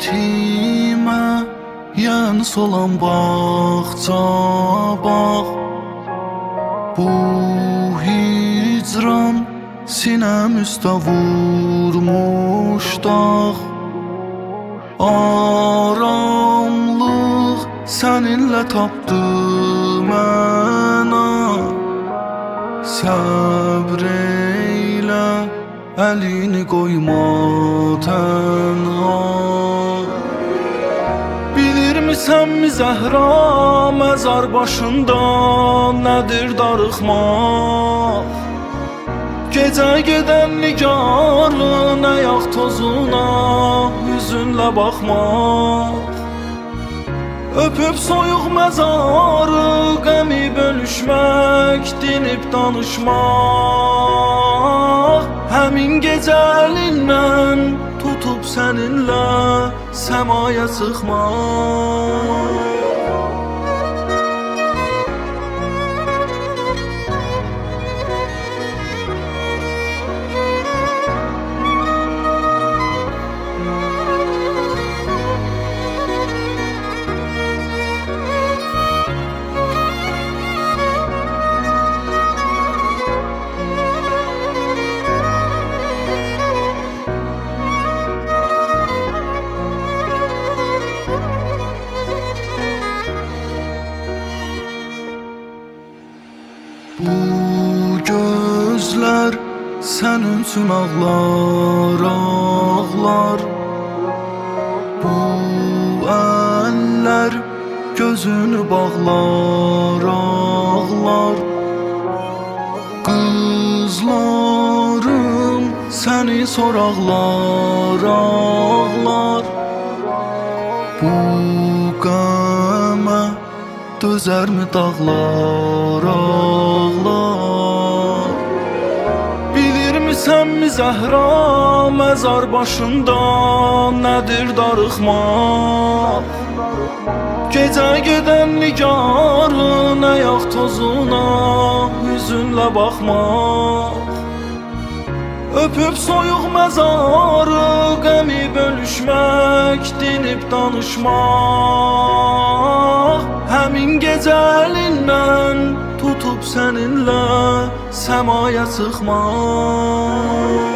yetimə Yen solan bağça bax Bu hicran Sinem üstə vurmuş dağ. Aramlıq səninlə tapdı mənə Səbr eylə əlini qoyma tənha Bilirmisən mi Zəhra məzar başında nədir darıxmaq? Gecə gedən nigarın ayaq tozuna hüzünlə baxmaq. Öpüb soyuq məzarı qəmi bölüşmək, dinib danışmaq Həmin gecə əlindən tutub səninlə səmaya çıxmaq Bu gözler senin üçün ağlar ağlar. Bu eller gözünü bağlar ağlar. Kızlarım seni soraqlar dözərmi dağlar ağlar? Bilirmisən mi Zəhra məzar başında nədir darıxmaq? Gecə gedən nigarın ayaq tozuna hüzünlə baxmaq. Öpüb soyuq məzarı qəmi bölüşmək, dinib danışmaq Həmin gecə əlindən tutub səninlə səmaya çıxmaq